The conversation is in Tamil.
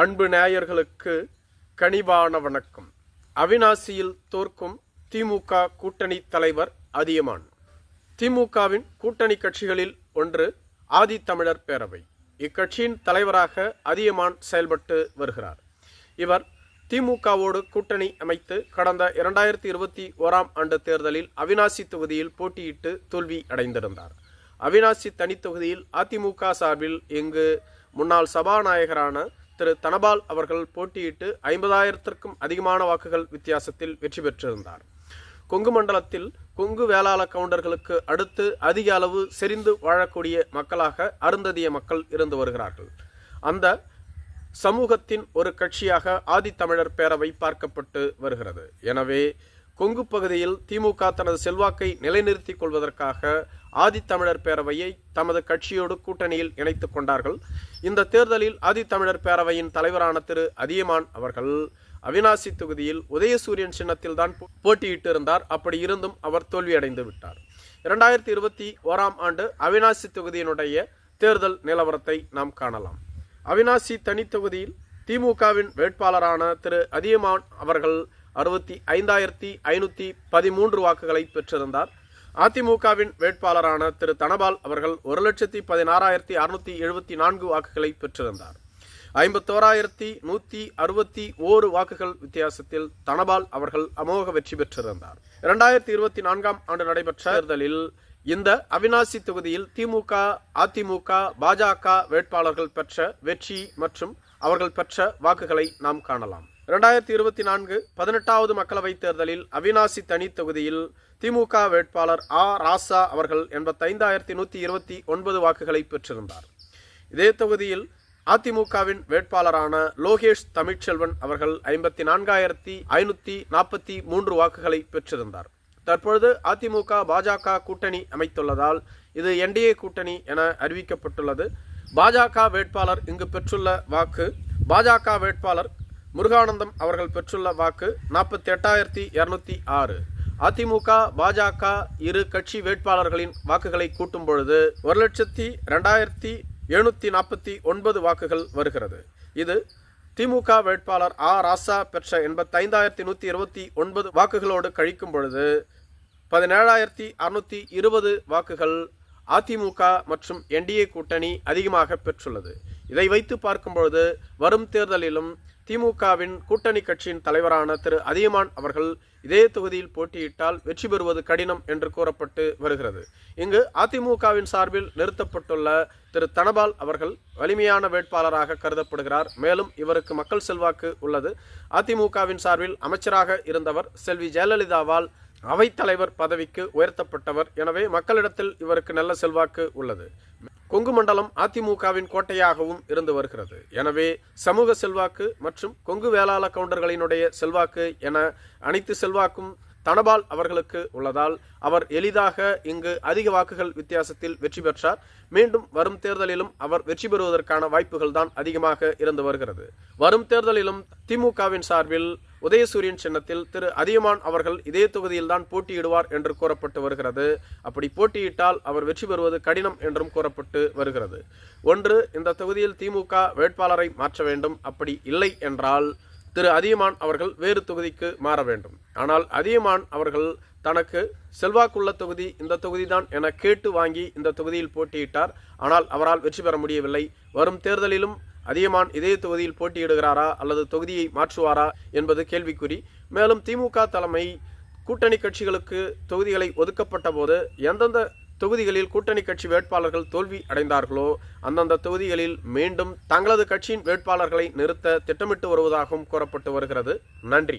அன்பு நேயர்களுக்கு கனிவான வணக்கம். அவினாசியில் தோற்கும் திமுக கூட்டணி தலைவர் அதியமான். திமுகவின் கூட்டணி கட்சிகளில் ஒன்று ஆதித்தமிழர் பேரவை. இக்கட்சியின் தலைவராக அதியமான் செயல்பட்டு வருகிறார். இவர் திமுகவோடு கூட்டணி அமைத்து கடந்த இரண்டாயிரத்தி இருபத்தி ஓராம் ஆண்டு தேர்தலில் அவினாசி தொகுதியில் போட்டியிட்டு தோல்வி அடைந்திருந்தார். அவினாசி தனித்தொகுதியில் அதிமுக சார்பில் இங்கு முன்னாள் சபாநாயகரான திரு தனபால் அவர்கள் போட்டியிட்டு ஐம்பதாயிரத்திற்கும் அதிகமான வாக்குகள் வித்தியாசத்தில் வெற்றி பெற்றிருந்தார். கொங்கு மண்டலத்தில் கொங்கு வேளாள கவுண்டர்களுக்கு அடுத்து அதிக அளவு செறிந்து வாழக்கூடிய மக்களாக அருந்ததிய மக்கள் இருந்து வருகிறார்கள். அந்த சமூகத்தின் ஒரு கட்சியாக ஆதித்தமிழர் பேரவை பார்க்கப்பட்டு வருகிறது. எனவே கொங்கு பகுதியில் திமுக தனது செல்வாக்கை நிலைநிறுத்திக் கொள்வதற்காக ஆதித்தமிழர் பேரவையை தமது கட்சியோடு கூட்டணியில் இணைத்துக் கொண்டார்கள். இந்த தேர்தலில் ஆதித்தமிழர் பேரவையின் தலைவரான திரு அதியமான் அவர்கள் அவினாசி தொகுதியில் உதயசூரியன் சின்னத்தில் தான் போட்டியிட்டு இருந்தார் அப்படி இருந்தும் அவர் தோல்வியடைந்து விட்டார். இரண்டாயிரத்தி இருபத்தி ஓராம் ஆண்டு அவினாசி தொகுதியினுடைய தேர்தல் நிலவரத்தை நாம் காணலாம். அவினாசி தனித்தொகுதியில் திமுகவின் வேட்பாளரான திரு அதியமான் அவர்கள் அறுபத்தி ஐந்தாயிரத்தி ஐநூற்றி பதிமூன்று வாக்குகளை பெற்றிருந்தார். அதிமுகவின் வேட்பாளரான திரு தனபால் அவர்கள் ஒரு லட்சத்தி பதினாறாயிரத்தி அறுநூத்தி எழுபத்தி நான்கு வாக்குகளை பெற்றிருந்தார். ஐம்பத்தோராயிரத்தி நூற்றி அறுபத்தி ஓரு வாக்குகள் வித்தியாசத்தில் தனபால் அவர்கள் அமோக வெற்றி பெற்றிருந்தார். இரண்டாயிரத்தி இருபத்தி நான்காம் ஆண்டு நடைபெற்ற தேர்தலில் இந்த அவினாசி தொகுதியில் திமுக அதிமுக பாஜக வேட்பாளர்கள் பெற்ற வெற்றி மற்றும் அவர்கள் பெற்ற வாக்குகளை நாம் காணலாம். இரண்டாயிரத்தி இருபத்தி நான்கு பதினெட்டாவது மக்களவைத் தேர்தலில் அவினாசி தனி தொகுதியில் திமுக வேட்பாளர் ஆ. ராசா அவர்கள் எண்பத்தைந்தாயிரத்தி நூற்றி இருபத்தி ஒன்பது வாக்குகளை பெற்றிருந்தார். இதே தொகுதியில் அதிமுகவின் வேட்பாளரான லோகேஷ் தமிழ்ச்செல்வன் அவர்கள் ஐம்பத்தி நான்காயிரத்தி ஐநூற்றி நாற்பத்தி மூன்று வாக்குகளை பெற்றிருந்தார். தற்பொழுது அதிமுக பாஜக கூட்டணி அமைத்துள்ளதால் இது என்டிஏ கூட்டணி என அறிவிக்கப்பட்டுள்ளது. பாஜக வேட்பாளர் இங்கு பெற்றுள்ள வாக்கு பாஜக வேட்பாளர் முருகானந்தம் அவர்கள் பெற்றுள்ள வாக்கு நாற்பத்தி எட்டாயிரத்தி இரநூத்தி ஆறு. அதிமுக பாஜக இரு கட்சி வேட்பாளர்களின் வாக்குகளை கூட்டும் பொழுது ஒரு லட்சத்தி ரெண்டாயிரத்தி எழுநூத்தி நாற்பத்தி ஒன்பது வாக்குகள் வருகிறது. இது திமுக வேட்பாளர் ஆ. ராசா பெற்ற எண்பத்தைந்தாயிரத்தி நூற்றி இருபத்தி ஒன்பது வாக்குகளோடு கழிக்கும் பொழுது பதினேழாயிரத்தி அறுநூத்தி இருபது வாக்குகள் அதிமுக மற்றும் என்டிஏ கூட்டணி அதிகமாக பெற்றுள்ளது. இதை வைத்து பார்க்கும் பொழுது வரும் தேர்தலிலும் திமுகவின் கூட்டணி கட்சியின் தலைவரான திரு அதியமான் அவர்கள் இதே தொகுதியில் போட்டியிட்டால் வெற்றி பெறுவது கடினம் என்று கூறப்பட்டு வருகிறது. இங்கு அதிமுகவின் சார்பில் நிறுத்தப்பட்டுள்ள திரு தனபால் அவர்கள் வலிமையான வேட்பாளராக கருதப்படுகிறார். மேலும் இவருக்கு மக்கள் செல்வாக்கு உள்ளது. அதிமுகவின் சார்பில் அமைச்சராக இருந்தவர் செல்வி ஜெயலலிதாவால் அவைத்தலைவர் பதவிக்கு உயர்த்தப்பட்டவர். எனவே மக்களிடத்தில் இவருக்கு நல்ல செல்வாக்கு உள்ளது. கொங்கு மண்டலம் அதிமுகவின் கோட்டையாகவும் இருந்து வருகிறது. எனவே சமூக செல்வாக்கு மற்றும் கொங்கு வேளாள கவுண்டர்களினுடைய செல்வாக்கு என அனைத்து செல்வாக்கும் தனபால் அவர்களுக்கு உள்ளதால் அவர் எளிதாக இங்கு அதிக வாக்குகள் வித்தியாசத்தில் வெற்றி பெற்றார். மீண்டும் வரும் தேர்தலிலும் அவர் வெற்றி பெறுவதற்கான வாய்ப்புகள் தான் அதிகமாக இருந்து வருகிறது. வரும் தேர்தலிலும் திமுகவின் சார்பில் உதயசூரியன் சின்னத்தில் திரு அதியமான் அவர்கள் இதே தொகுதியில் தான் போட்டியிடுவார் என்று கூறப்பட்டு வருகிறது. அப்படி போட்டியிட்டால் அவர் வெற்றி பெறுவது கடினம் என்றும் கூறப்பட்டு வருகிறது. ஒன்று இந்த தொகுதியில் திமுக வேட்பாளரை மாற்ற வேண்டும். அப்படி இல்லை என்றால் திரு அதியமான் அவர்கள் வேறு தொகுதிக்கு மாற வேண்டும். ஆனால் அதியமான் அவர்கள் தனக்கு செல்வாக்குள்ள தொகுதி இந்த தொகுதிதான் என கேட்டு வாங்கி இந்த தொகுதியில் போட்டியிட்டார். ஆனால் அவரால் வெற்றி பெற முடியவில்லை. வரும் தேர்தலிலும் அதியமான் இதே தொகுதியில் போட்டியிடுகிறாரா அல்லது தொகுதியை மாற்றுவாரா என்பது கேள்விக்குறி. மேலும் திமுக தலைமை கூட்டணி கட்சிகளுக்கு தொகுதிகளை ஒதுக்கப்பட்ட போது எந்தெந்த தொகுதிகளில் கூட்டணி கட்சி வேட்பாளர்கள் தோல்வி அடைந்தார்களோ அந்தந்த தொகுதிகளில் மீண்டும் தங்களது கட்சியின் வேட்பாளர்களை நிறுத்த திட்டமிட்டு வருவதாகவும் கூறப்பட்டு வருகிறது. நன்றி.